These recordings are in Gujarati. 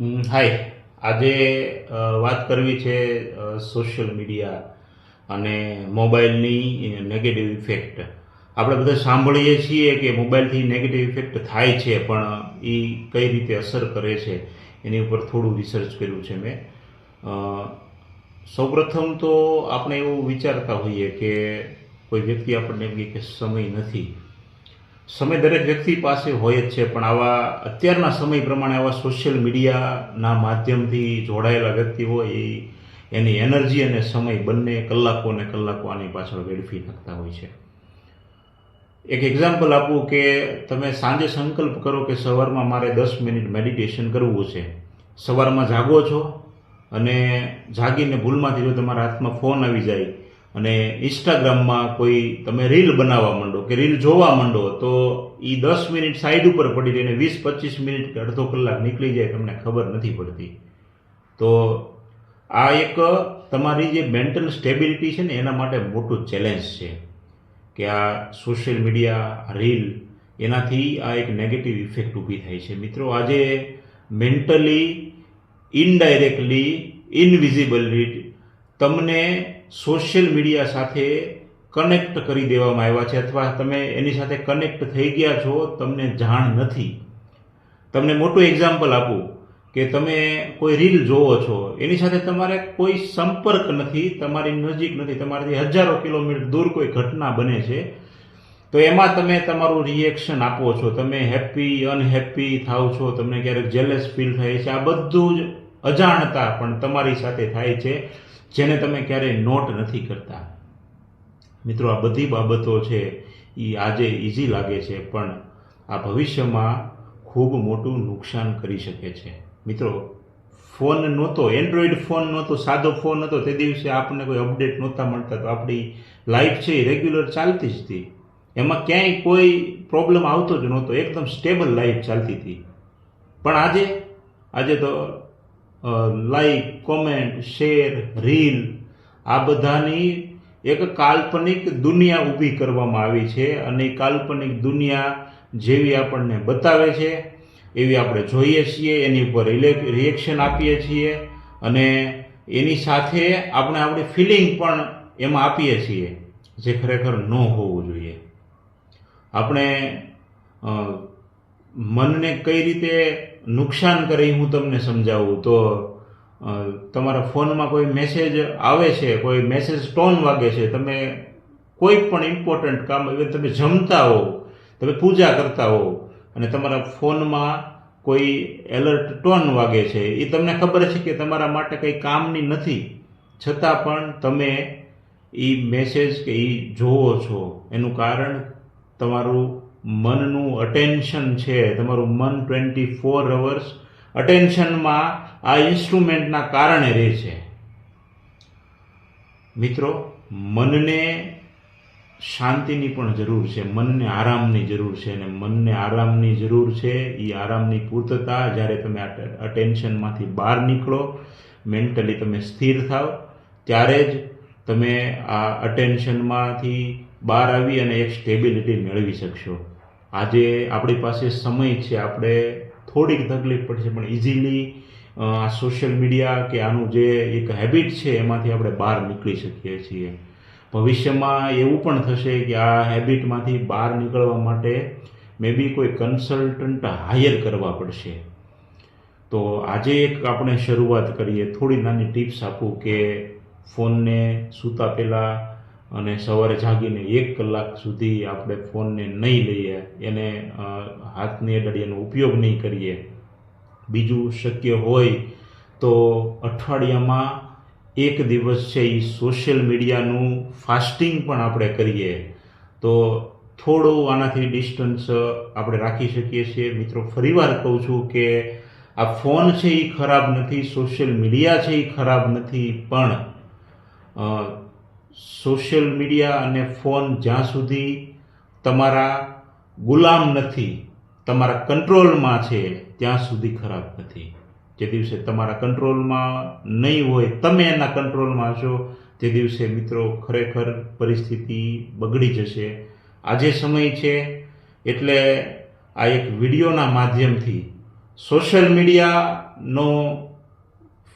હાય. આજે વાત કરવી છે સોશિયલ મીડિયા અને મોબાઈલની નેગેટિવ ઇફેક્ટ આપણે બધા સાંભળીએ છીએ કે મોબાઈલથી નેગેટિવ ઇફેક્ટ થાય છે, પણ એ કઈ રીતે અસર કરે છે, એની ઉપર થોડું રિસર્ચ કર્યું છે મેં. સૌપ્રથમ તો આપણે એવું વિચારતા હોઈએ કે કોઈ વ્યક્તિ આપણને એમ કે સમય નથી. સમય દરેક વ્યક્તિ પાસે હોય જ છે, પણ આવા અત્યારના સમય પ્રમાણે આવા સોશિયલ મીડિયાના માધ્યમથી જોડાયેલા વ્યક્તિ હોય, એ એની એનર્જી અને સમય બંને કલાકો અને કલાકો આની પાછળ વેડફી નાખતા હોય છે. એક એક્ઝામ્પલ આપું કે તમે સાંજે સંકલ્પ કરો કે સવારમાં મારે દસ મિનિટ મેડિટેશન કરવું છે. સવારમાં જાગો છો અને જાગીને ભૂલમાંથી જો તમારા હાથમાં ફોન આવી જાય અને ઇન્સ્ટાગ્રામમાં કોઈ તમે રીલ બનાવવા માંડો કે રીલ જોવા માંડો, તો એ દસ મિનિટ સાઈડ ઉપર પડી રહીને વીસ પચીસ મિનિટ કે અડધો કલાક નીકળી જાય તમને ખબર નથી પડતી. તો આ એક તમારી જે મેન્ટલ સ્ટેબિલિટી છે ને, એના માટે મોટું ચેલેન્જ છે કે આ સોશિયલ મીડિયા રીલ એનાથી આ એક નેગેટિવ ઇફેક્ટ ઊભી થાય છે. મિત્રો, આજે મેન્ટલી ઇનડાયરેક્ટલી ઇનવિઝિબલી તમને સોશિયલ મીડિયા સાથે કનેક્ટ કરી દેવામાં આવ્યા છે અથવા તમે એની સાથે કનેક્ટ થઈ ગયા છો, તમને જાણ નથી. તમને મોટું એક્ઝામ્પલ આપું કે તમે કોઈ રીલ જોવો છો, એની સાથે તમારે કોઈ સંપર્ક નથી, તમારી નજીક નથી, તમારાથી હજારો કિલોમીટર દૂર કોઈ ઘટના બને છે, તો એમાં તમે તમારું રિએક્શન આપો છો. તમે હેપી અનહેપી થાવ છો, તમને ક્યારેક જેલેસ ફીલ થાય છે. આ બધું જ અજાણતા પણ તમારી સાથે થાય છે. જેને તમે ક્યારેય નોટ નથી કરતા. મિત્રો, આ બધી બાબતો છે એ આજે ઇઝી લાગે છે, પણ આ ભવિષ્યમાં ખૂબ મોટું નુકસાન કરી શકે છે. મિત્રો, ફોન નહોતો, એન્ડ્રોઈડ ફોન નહોતો, સાદો ફોન હતો તે દિવસે આપણને કોઈ અપડેટ નહોતા મળતા, તો આપણી લાઈફ છે એ રેગ્યુલર ચાલતી જ હતી. એમાં ક્યાંય કોઈ પ્રોબ્લેમ આવતો જ નહોતો, એકદમ સ્ટેબલ લાઈફ ચાલતી હતી. પણ આજે આજે તો લાઈક કોમેન્ટ શેર રીલ આ બધાની એક કાલ્પનિક દુનિયા ઊભી કરવામાં આવી છે અને કાલ્પનિક દુનિયા જેવી આપણને બતાવે છે, એવી આપણે જોઈએ છીએ, એની ઉપર રિએક્શન આપીએ છીએ અને એની સાથે આપણે આપણી ફિલિંગ પણ એમાં આપીએ છીએ જે ખરેખર ન હોવું જોઈએ. આપણે મનને કઈ રીતે નુકસાન કરે હું તમને સમજાવું તો તમારા ફોનમાં કોઈ મેસેજ આવે છે, કોઈ મેસેજ ટોન વાગે છે, તમે કોઈ પણ ઇમ્પોર્ટન્ટ કામ એવી તમે જમતા હો, તમે પૂજા કરતા હો, અને તમારા ફોનમાં કોઈ એલર્ટ ટોન વાગે છે, એ તમને ખબર છે કે તમારા માટે કંઈ કામની નથી. છતાં પણ તમે એ મેસેજ કે એ જોવો છો, એનું કારણ તમારું મનનું અટેન્શન છે. તમારું મન ટ્વેન્ટી ફોર અવર્સ અટેન્શનમાં આ ઇન્સ્ટ્રુમેન્ટના કારણે રહે છે. મિત્રો, મનને શાંતિની પણ જરૂર છે. મનને આરામની જરૂર છે અને મનને આરામની જરૂર છે. એ આરામની પૂર્તતા, જ્યારે તમે અટેન્શનમાંથી બહાર નીકળો મેન્ટલી તમે સ્થિર થાવ ત્યારે જ તમે આ અટેન્શનમાંથી બહાર આવી અને એક સ્ટેબિલિટી મેળવી શકશો. આજે આપણી પાસે સમય છે, આપણે થોડીક તકલીફ પડશે, પણ ઇઝીલી આ સોશિયલ મીડિયા કે આનું જે એક હેબિટ છે, એમાંથી આપણે બહાર નીકળી શકીએ છીએ. ભવિષ્યમાં એવું પણ થશે કે આ હેબિટમાંથી બહાર નીકળવા માટે મે બી કોઈ કન્સલ્ટન્ટ હાયર કરવા પડશે. તો આજે એક આપણે શરૂઆત કરીએ, થોડી નાની ટિપ્સ આપું કે ફોનને સૂતા પહેલાં અને સવારે જાગીને એક કલાક સુધી આપણે ફોનને નહીં લઈએ, એને હાથની અડાડી એનો ઉપયોગ નહીં કરીએ. બીજું શક્ય હોય તો અઠવાડિયામાં એક દિવસ છે એ સોશિયલ મીડિયાનું ફાસ્ટિંગ પણ આપણે કરીએ. તો થોડું આનાથી ડિસ્ટન્સ આપણે રાખી શકીએ છીએ. મિત્રો, ફરીવાર કહું છું કે આ ફોન છે એ ખરાબ નથી, સોશિયલ મીડિયા છે એ ખરાબ નથી, પણ સોશિયલ મીડિયા અને ફોન જ્યાં સુધી તમારા ગુલામ નથી, તમારા કંટ્રોલમાં છે, ત્યાં સુધી ખરાબ નથી. જે દિવસે તમારા કંટ્રોલમાં નહીં હોય, તમે એના કંટ્રોલમાં છો તે દિવસે મિત્રો ખરેખર પરિસ્થિતિ બગડી જશે. આજે સમય છે, એટલે આ એક વિડીયોના માધ્યમથી સોશિયલ મીડિયાનો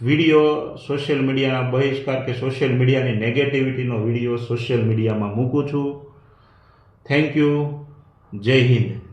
વીડિયો સોશિયલ મીડિયાના બહિષ્કાર કે સોશિયલ મીડિયાની નેગેટિવિટીનો વીડિયો સોશિયલ મીડિયામાં મૂકું છું. થેન્ક યુ જય હિન્દ.